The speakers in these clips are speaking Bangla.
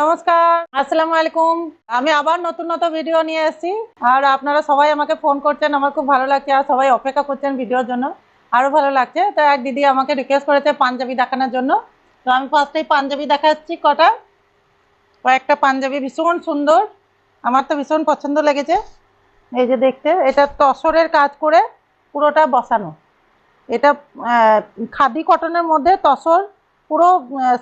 নমস্কার, আসসালামু আলাইকুম। আমি আবার নতুন নতুন ভিডিও নিয়ে এসেছি। আর আপনারা সবাই আমাকে ফোন করছেন, আমার খুব ভালো লাগছে। আর সবাই অপেক্ষা করছেন ভিডিওর জন্য। আরও ভালো লাগছে। তো এক দিদি আমাকে রিকোয়েস্ট করেছে পাঞ্জাবি দেখানোর জন্য। তো আমি ফার্স্টেই পাঞ্জাবি দেখাচ্ছি কটা। কয়েকটা পাঞ্জাবি ভীষণ সুন্দর। আমার তো ভীষণ পছন্দ লেগেছে। এই যে দেখতে, এটা তসরের কাজ করে পুরোটা বসানো। এটা খাদি কটনের মধ্যে তসর, পুরো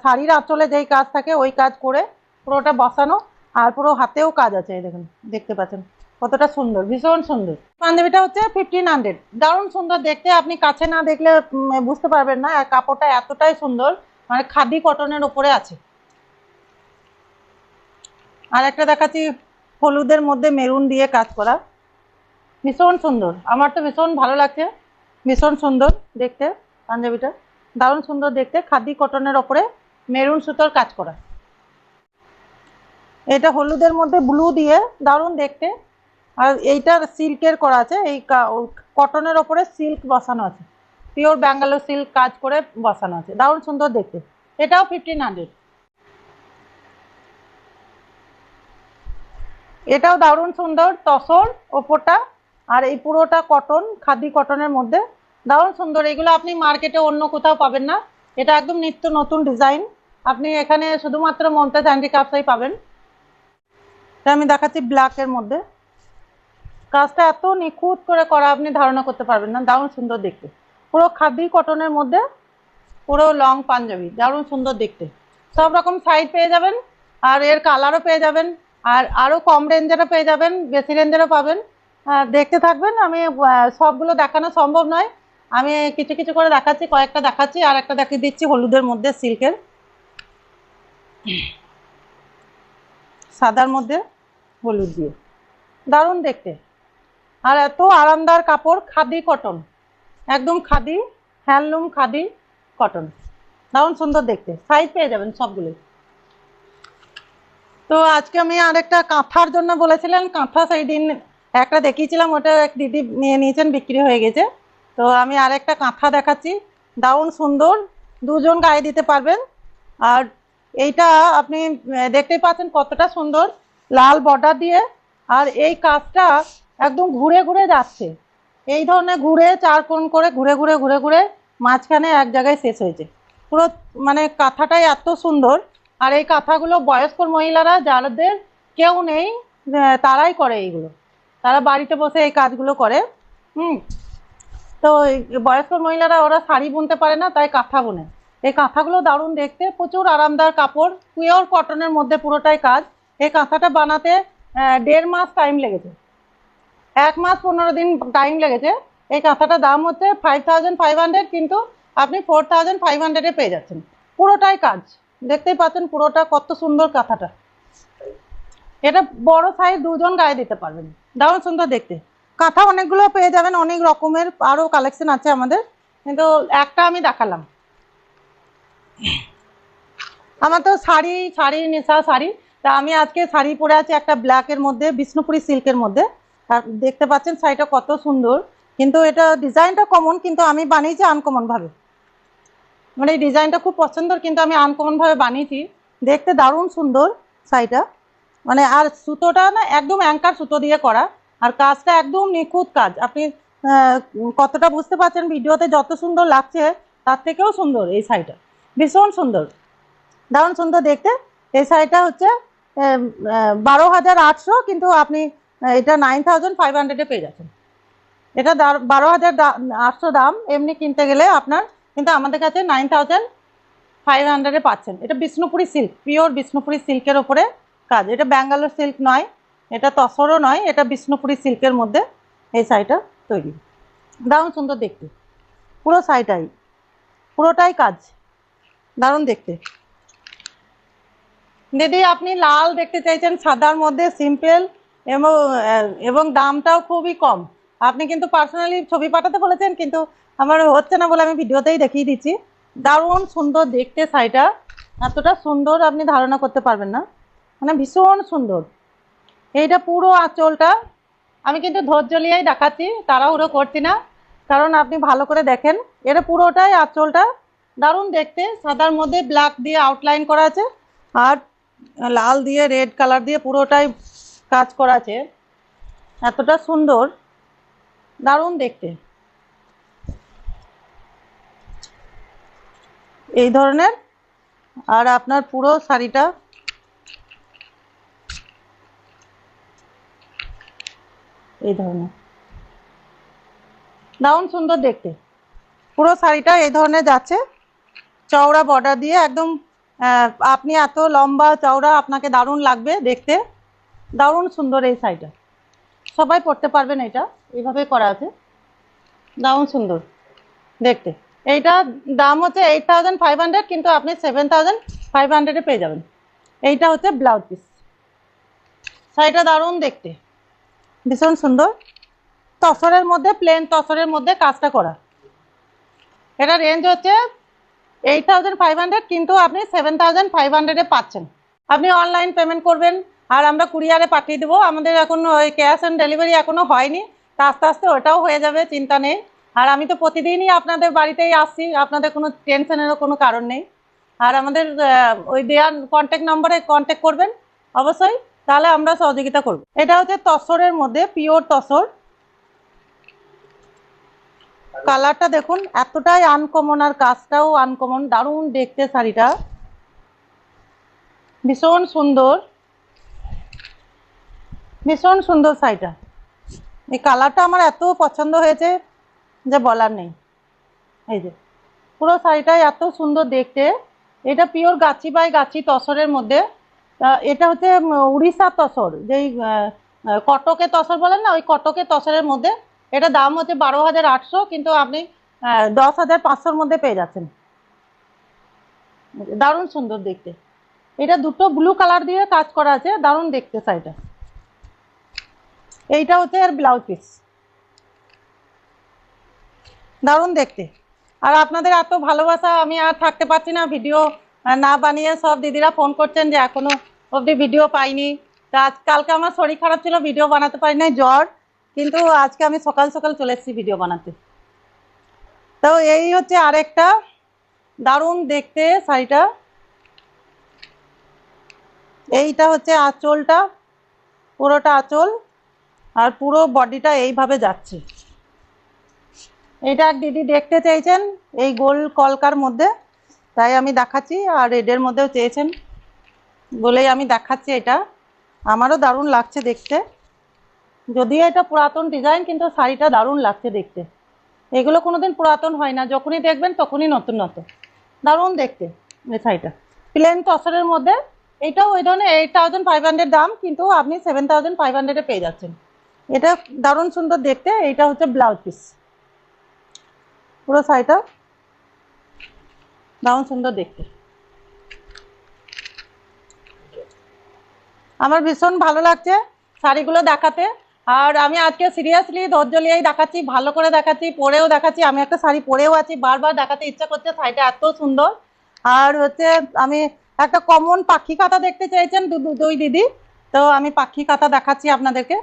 শাড়ির আঁচলে যেই কাজ থাকে, ওই কাজ করে পুরোটা বসানো আর পুরো হাতেও কাজ আছে দেখুন, দেখতে পাচ্ছেন, কতটা সুন্দর, ভীষণ সুন্দর। পাঞ্জাবিটা হচ্ছে ফিফটিন হান্ড্রেড দারুণ সুন্দর দেখতে, আপনি কাছে না দেখলে বুঝতে পারবেন না কাপড়টা এতটাই সুন্দর মানে খাদি কটনের উপরে আছে। আর একটা দেখাচ্ছি, হলুদের মধ্যে মেরুন দিয়ে কাজ করা। ভীষণ সুন্দর, আমার তো ভীষণ ভালো লাগছে, ভীষণ সুন্দর দেখতে পাঞ্জাবিটা দারুণ সুন্দর দেখতে, খাদি কটনের ওপরে মেরুন সুতোর কাজ করা। এটা হলুদের মধ্যে ব্লু দিয়ে দারুণ দেখতে। আর এইটার সিল্কের করা আছে, এই কটনের ওপরে সিল্ক বসানো আছে। পিওর ব্যাঙ্গালোর সিল্ক কাজ করে বসানো আছে, দারুণ সুন্দর দেখতে। এটাও ফিফটিন হান্ড্রেড এটাও দারুণ সুন্দর, তসর ওপরটা আর এই পুরোটা কটন খাদি কটনের মধ্যে। দারুণ সুন্দর, এগুলো আপনি মার্কেটে অন্য কোথাও পাবেন না। এটা একদম নিত্য নতুন ডিজাইন আপনি এখানে শুধুমাত্র মমতাজ হ্যান্ডিক্রাফটসই পাবেন। এটা আমি দেখাচ্ছি ব্ল্যাকের মধ্যে। কাজটা এত নিখুঁত করে করা, আপনি ধারণা করতে পারবেন না। দারুণ সুন্দর দেখতে। পুরো খাদি কটনের মধ্যে, পুরো লং পাঞ্জাবি। দারুণ সুন্দর দেখতে। সব রকম সাইজ পেয়ে যাবেন, আর এর কালারও পেয়ে যাবেন, আর আরও কম রেঞ্জেরও পেয়ে যাবেন, বেশি রেঞ্জেরও পাবেন। দেখতে থাকবেন, আমি সবগুলো দেখানো সম্ভব নয়। আমি কিছু কিছু করে দেখাচ্ছি, কয়েকটা দেখাচ্ছি, আর একটা দেখিয়ে দিচ্ছি হলুদের মধ্যে সিল্কের সাদার মধ্যে। হলুদ দিয়ে। দারুণ দেখতে। আর এত আরামদার কাপড়, খাদি কটন। একদম খাদি, হ্যান্ডলুম খাদি, কটন। দারুণ সুন্দর দেখতে। সাইজ পেয়ে যাবেন সবগুলোই। তো আজকে আমি আরেকটা কাঁথার জন্য বলেছিলেন, কাঁথা সেই দিন একটা দেখিয়েছিলাম, ওটা এক দিদি নিয়ে নিয়েছেন, বিক্রি হয়ে গেছে। তো আমি আরেকটা কাঁথা দেখাচ্ছি। দারুণ সুন্দর। দুজন গায়ে দিতে পারবেন। আর এইটা আপনি, দেখতেই পাচ্ছেন কতটা সুন্দর। লাল বর্ডার দিয়ে আর এই কাজটা একদম ঘুরে ঘুরে যাচ্ছে। এই ধরনের ঘুরে চার কোণ করে ঘুরে ঘুরে ঘুরে ঘুরে মাঝখানে এক জায়গায় শেষ হয়েছে। পুরো মানে কাঁথাটাই এত সুন্দর। আর এই কাঁথাগুলো বয়স্ক মহিলারা, যাদের কেউ নেই তারাই করে এইগুলো। তারা বাড়িতে বসে এই কাজগুলো করে। হুম। তো বয়স্ক মহিলারা, ওরা শাড়ি বুনতে পারে না, তাই কাঁথা বুনে। এই কাঁথাগুলো দারুণ দেখতে। প্রচুর আরামদার কাপড় পিওর কটনের মধ্যে পুরোটাই কাজ। এই কাঁথাটা বানাতে দেড় মাস টাইম লেগেছে। এক মাস পনেরো দিন টাইম লেগেছে। এই কাঁথাটার দাম হচ্ছে ফাইভ থাউজেন্ড ফাইভ হান্ড্রেড কিন্তু আপনি ফোর থাউজেন্ড ফাইভ হান্ড্রেডে পেয়ে যাচ্ছেন। পুরোটাই কাজ। দেখতেই পাচ্ছেন পুরোটা কত সুন্দর কাঁথাটা। এটা বড় সাইজ দুজন গায়ে দিতে পারবেন। দারুণ সুন্দর দেখতে। কাঁথা অনেকগুলো পেয়ে যাবেন, অনেক রকমের আরও কালেকশন আছে আমাদের। কিন্তু একটা আমি দেখালাম। আমার তো শাড়ি শাড়ি, নেশা শাড়ি তা আমি আজকে শাড়ি পরে আছি একটা ব্ল্যাকের মধ্যে, বিষ্ণুপুরি সিল্কের মধ্যে। আর দেখতে পাচ্ছেন শাড়িটা কত সুন্দর। কিন্তু এটা ডিজাইনটা কমন কিন্তু আমি বানিয়েছি আনকমন ভাবে। মানে এই ডিজাইনটা খুব পছন্দর, কিন্তু আমি আনকমন ভাবে বানিয়েছি। দেখতে দারুণ সুন্দর শাড়িটা। মানে আর সুতোটা না, একদম অ্যাঙ্কার সুতো দিয়ে করা। আর কাজটা একদম নিখুঁত কাজ। আপনি কতটা বুঝতে পারছেন ভিডিওতে যত সুন্দর লাগছে, তার থেকেও সুন্দর এই শাড়িটা। ভীষণ সুন্দর। দারুণ সুন্দর দেখতে। এই শাড়িটা হচ্ছে বারো হাজার আটশো, কিন্তু আপনি এটা নাইন থাউজেন্ড ফাইভ হান্ড্রেডে পেয়ে যাচ্ছেন। এটা বারো হাজার আটশো দাম, এমনি কিনতে গেলে আপনার, কিন্তু আমাদের কাছে নাইন থাউজেন্ড ফাইভ হান্ড্রেডে পাচ্ছেন। এটা বিষ্ণুপুরি সিল্ক পিওর বিষ্ণুপুরি সিল্কের ওপরে কাজ। এটা ব্যাঙ্গালোর সিল্ক নয়, এটা তসরও নয়, এটা বিষ্ণুপুরি সিল্কের মধ্যে এই শাড়িটা তৈরি। দারুণ সুন্দর দেখতে। পুরো শাড়িটাই পুরোটাই কাজ। দারুণ দেখতে। দিদি, আপনি লাল দেখতে চাইছেন, সাদার মধ্যে সিম্পল এবং দামটাও খুবই কম। আপনি কিন্তু পার্সোনালি ছবি পাঠাতে বলেছেন, কিন্তু আমার হচ্ছে না বলে আমি ভিডিওতেই দেখিয়ে দিচ্ছি। দারুণ সুন্দর দেখতে শাড়িটা। এতটা সুন্দর আপনি ধারণা করতে পারবেন না। মানে ভীষণ সুন্দর। এইটা পুরো আঁচলটা। আমি কিন্তু ধৈর্য নিয়েই দেখাচ্ছি, তাড়াহুড়ো করছি না। কারণ আপনি ভালো করে দেখেন, এটা পুরোটাই আঁচলটা। দারুণ দেখতে, সাদার মধ্যে ব্ল্যাক দিয়ে আউটলাইন করা আছে। আর লাল দিয়ে রেড কালার দিয়ে পুরোটাই কাজ করা আছে। এতটা সুন্দর, দারুণ দেখতে। এই ধরনের, আর আপনার পুরো শাড়িটা। এই ধরনের। দারুণ সুন্দর দেখতে। পুরো শাড়িটা এই ধরনের যাচ্ছে। চওড়া বর্ডার দিয়ে একদম আপনি এত লম্বা চওড়া, আপনাকে দারুণ লাগবে দেখতে। দারুণ সুন্দর এই শাড়িটা। সবাই পরতে পারবেন এটা। এইভাবে করা আছে। দারুণ সুন্দর। দেখতে। এইটা দাম হচ্ছে এইট থাউজেন্ড ফাইভ হান্ড্রেড কিন্তু আপনি সেভেন থাউজেন্ড ফাইভ হান্ড্রেডে পেয়ে যাবেন। এইটা হচ্ছে ব্লাউজ পিস শাড়িটা দারুণ দেখতে। ভীষণ সুন্দর। তসরের মধ্যে প্লেন তসরের মধ্যে কাজটা করা। এটা রেঞ্জ হচ্ছে এইট থাউজেন্ড ফাইভ হান্ড্রেড কিন্তু আপনি সেভেন থাউজেন্ড ফাইভ হান্ড্রেডে পাচ্ছেন। আপনি অনলাইন পেমেন্ট করবেন, আর আমরা কুরিয়ারে পাঠিয়ে দেবো। আমাদের এখন ওই ক্যাশ অন ডেলিভারি এখনও হয়নি। তা আস্তে আস্তে ওটাও হয়ে যাবে, চিন্তা নেই। আর আমি তো প্রতিদিনই আপনাদের বাড়িতেই আসছি, আপনাদের কোনো টেনশনেরও কোনো কারণ নেই। আর আমাদের ওই দেওয়ার কন্ট্যাক্ট নম্বরে কন্ট্যাক্ট করবেন, অবশ্যই। তাহলে আমরা সহযোগিতা করব। এটা হচ্ছে তসরের মধ্যে পিওর তসর। কালারটা দেখুন এতটাই আনকমন আর কাজটাও আনকমন দারুণ দেখতে শাড়িটা। ভীষণ সুন্দর। ভীষণ সুন্দর শাড়িটা। এই কালারটা আমার এত পছন্দ হয়েছে যে বলার নেই। এই যে পুরো শাড়িটাই এত সুন্দর দেখতে। এটা পিওর গাছি বাই গাছি তসরের মধ্যে। এটা হচ্ছে উম, উড়িষ্যার তসর। যেই কটকে তসর বলেন না ওই কটকে তসরের মধ্যে এটা দাম হচ্ছে বারো হাজার আটশো, কিন্তু আপনি দশ হাজার পাঁচশোর মধ্যে পেয়ে যাচ্ছেন। দারুণ সুন্দর দেখতে। এটা দুটো ব্লু কালার দিয়ে কাজ করা আছে, দারুণ দেখতে শাড়িটা। এইটা হচ্ছে এর ব্লাউজ পিস দারুণ দেখতে। আর আপনাদের এত ভালোবাসা, আমি আর থাকতে পারছি না ভিডিও না বানিয়ে সব দিদিরা ফোন করছেন যে এখনও অবধি ভিডিও পাইনি। তা আজ, কালকে আমার শরীর খারাপ ছিল ভিডিও বানাতে পারি নাই জ্বর। কিন্তু আজকে আমি সকাল সকাল চলে এসেছি ভিডিও বানাতে। তো এই হচ্ছে আরেকটা দারুণ দেখতে শাড়িটা। এইটা হচ্ছে আঁচলটা, পুরোটা আঁচল, আর পুরো বডিটা এইভাবে যাচ্ছে। এটা দিদি দেখতে চেয়েছেন এই গোল কলকার মধ্যে, তাই আমি দেখাচ্ছি, আর রেডের মধ্যেও চেয়েছেন বলেই আমি দেখাচ্ছি এটা। আমারও দারুণ লাগছে দেখতে। যদিও এটা পুরাতন ডিজাইন কিন্তু শাড়িটা দারুণ লাগছে দেখতে। এগুলো কোনোদিন পুরাতন হয় না। যখনই দেখবেন তখনই নতুন নতুন। দারুণ দেখতে এই শাড়িটা। প্লেন তসরের মধ্যে এটাও ওই ধরনের এইট থাউজেন্ড ফাইভ হান্ড্রেড দাম, কিন্তু আপনি সেভেন থাউজেন্ড ফাইভ হান্ড্রেডে পেয়ে যাচ্ছেন। এটা দারুণ সুন্দর দেখতে। এইটা হচ্ছে ব্লাউজ পিস পুরো শাড়িটা দারুণ সুন্দর দেখতে। আমার ভীষণ ভালো লাগছে শাড়িগুলো দেখাতে। আর আমি আজকে সিরিয়াসলি ধৈর্য নিয়েই দেখাচ্ছি, ভালো করে দেখাচ্ছি, পরেও দেখাচ্ছি। আমি একটা শাড়ি পরেও আছি, বারবার দেখাতে ইচ্ছা করছে, শাড়িটা এত সুন্দর। আর হচ্ছে আমি একটা কমন পাখি কাঁথা দেখতে চাইছেন দুই দিদি। তো আমি পাখি কাঁথা দেখাচ্ছি আপনাদেরকে।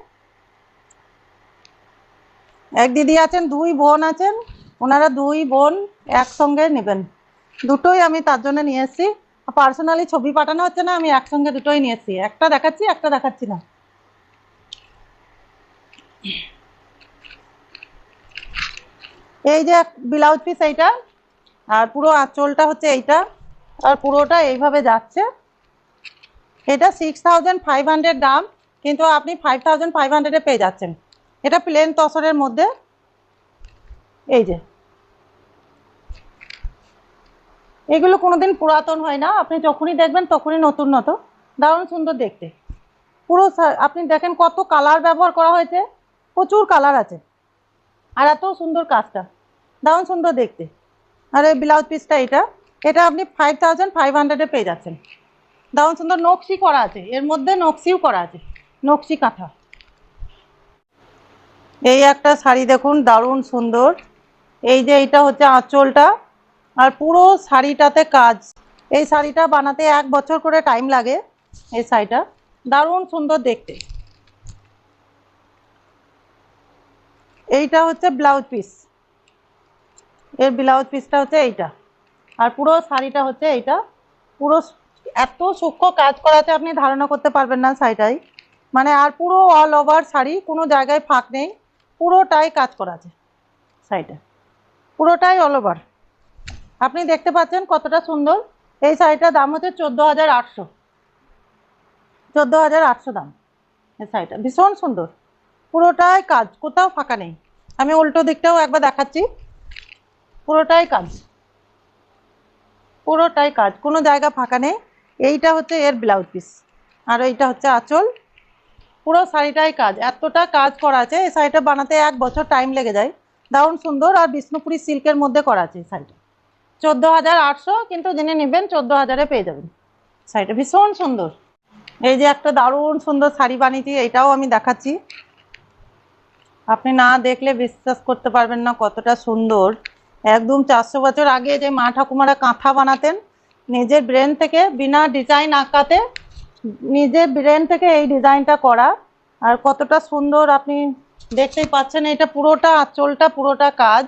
এক দিদি আছেন, দুই বোন আছেন, ওনারা দুই বোন একসঙ্গে নেবেন। দুটোই আমি তার জন্য নিয়ে এসেছি। পার্সোনালি ছবি পাঠানো হচ্ছে না, আমি একসঙ্গে দুটোই নিয়ে এসেছি। একটা দেখাচ্ছি একটা দেখাচ্ছি না। এই যে ব্লাউজ পিস এইটা, আর পুরো আঁচলটা হচ্ছে এইটা, আর পুরোটা এইভাবে যাচ্ছে। এটা সিক্স থাউজেন্ড ফাইভ হান্ড্রেড দাম, কিন্তু আপনি ফাইভ থাউজেন্ড ফাইভ হান্ড্রেডে পেয়ে যাচ্ছেন। এটা প্লেন তসরের মধ্যে। এই যে। এগুলো কোনোদিন পুরাতন হয় না, আপনি যখনই দেখবেন তখনই নতুন নতুন। দারুণ সুন্দর দেখতে। পুরো আপনি দেখেন কত কালার ব্যবহার করা হয়েছে। প্রচুর কালার আছে। আর এত সুন্দর কাজটা। দারুণ সুন্দর দেখতে। আর এই ব্লাউজ পিসটা এটা। এটা আপনি ফাইভ থাউজেন্ড ফাইভ হান্ড্রেডে পেয়ে যাচ্ছেন। দারুণ সুন্দর নকশি করা আছে। এর মধ্যে নকশিও করা আছে। নকশি কাঁথা। এই একটা শাড়ি দেখুন, দারুণ সুন্দর। এই যে এইটা হচ্ছে আঁচলটা। আর পুরো শাড়িটাতে কাজ। এই শাড়িটা বানাতে এক বছর করে টাইম লাগে এই শাড়িটা। দারুণ সুন্দর দেখতে। এইটা হচ্ছে ব্লাউজ পিস এর ব্লাউজ পিসটা হচ্ছে এইটা। আর পুরো শাড়িটা হচ্ছে এইটা। পুরো এত সূক্ষ্ম কাজ করা আছে আপনি ধারণা করতে পারবেন না শাড়িটাই। মানে আর পুরো অল ওভার শাড়ি, কোনো জায়গায় ফাঁক নেই। পুরোটাই কাজ করা আছে শাড়িটা। পুরোটাই অল ওভার আপনি দেখতে পাচ্ছেন কতটা সুন্দর। এই শাড়িটার দাম হচ্ছে চোদ্দ হাজার আটশো। চোদ্দ হাজার আটশো দাম। এই শাড়িটা ভীষণ সুন্দর। পুরোটাই কাজ, কোথাও ফাঁকা নেই। আমি উল্টো দিকটাও একবার দেখাচ্ছি। পুরোটাই কাজ। পুরোটাই কাজ, কোনো জায়গা ফাঁকা নেই। এইটা হচ্ছে এর ব্লাউজ পিস আর এইটা হচ্ছে আঁচল। পুরো শাড়িটাই কাজ। এতটা কাজ করা আছে, এই শাড়িটা বানাতে এক বছর টাইম লেগে যায়। দারুণ সুন্দর আর বিষ্ণুপুরি সিল্কের মধ্যে করা আছে এই শাড়িটা। চোদ্দ হাজার আটশো, কিন্তু যিনি নেবেন চোদ্দ হাজারে পেয়ে যাবেন। শাড়িটা ভীষণ সুন্দর। এই যে একটা দারুণ সুন্দর শাড়ি বানিয়েছি, এটাও আমি দেখাচ্ছি। আপনি না দেখলে বিশ্বাস করতে পারবেন না কতটা সুন্দর। একদম চারশো বছর আগে যে মা ঠাকুমারা কাঁথা বানাতেন, নিজের ব্রেন থেকে বিনা ডিজাইন আঁকাতে নিজের ব্রেন থেকে এই ডিজাইনটা করা। আর কতটা সুন্দর আপনি দেখতেই পাচ্ছেন, এটা পুরোটা আঁচলটা, পুরোটা কাজ।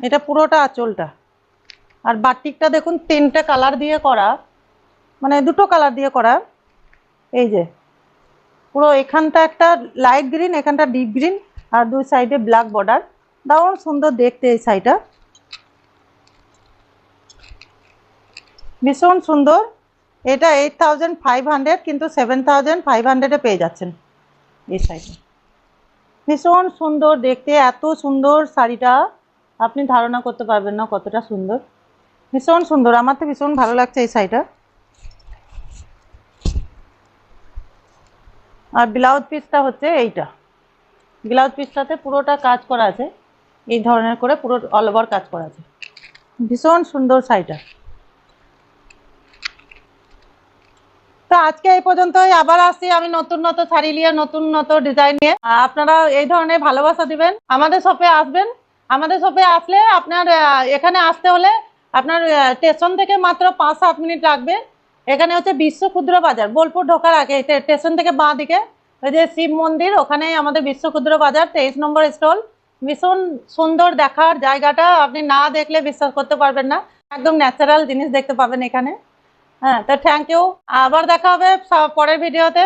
এটা পুরোটা আঁচলটা। আর বাটিকটা দেখুন, তিনটে কালার দিয়ে করা। মানে দুটো কালার দিয়ে করা। এই যে পুরো এখানটা একটা লাইট গ্রিন এখানটা ডিপ গ্রিন আর দুই সাইডে ব্ল্যাক বর্ডার দারুণ সুন্দর দেখতে এই শাড়িটা ভীষণ সুন্দর। এটা এইট থাউজেন্ড ফাইভ হান্ড্রেড কিন্তু সেভেন থাউজেন্ড ফাইভ হান্ড্রেডে পেয়ে যাচ্ছেন এই শাড়িটা ভীষণ সুন্দর দেখতে, এত সুন্দর শাড়িটা। আপনি ধারণা করতে পারবেন না কতটা সুন্দর। ভীষণ সুন্দর, আমার তো ভীষণ ভালো লাগছে এই শাড়িটা আর ব্লাউজ পিসটা হচ্ছে এইটা। ব্লাউজ পিসটাতে পুরোটা কাজ করা আছে। এই ধরনের করে পুরো অল ওভার কাজ করা আছে। ভীষণ সুন্দর শাড়িটা। তো আজকে এই পর্যন্তই। আবার আসি আমি নতুন নতুন শাড়ি নিয়ে, নতুন নতুন ডিজাইন নিয়ে। আপনারা এই ধরনের ভালোবাসা দিবেন। আমাদের শপে আসবেন। আমাদের শপে আসলে আপনার এখানে আসতে হলে আপনার স্টেশন থেকে মাত্র পাঁচ সাত মিনিট লাগবে। এখানে হচ্ছে বিশ্ব ক্ষুদ্র বাজার বোলপুর ঢোকার আগে স্টেশন থেকে বাঁ দিকে, ওই যে শিব মন্দির, ওখানে আমাদের বিশ্ব ক্ষুদ্র বাজার তেইশ নম্বর স্টল। ভীষণ সুন্দর দেখার জায়গাটা, আপনি না দেখলে বিশ্বাস করতে পারবেন না। একদম ন্যাচারাল জিনিস দেখতে পাবেন এখানে। হ্যাঁ তো থ্যাংক ইউ আবার দেখা হবে পরের ভিডিওতে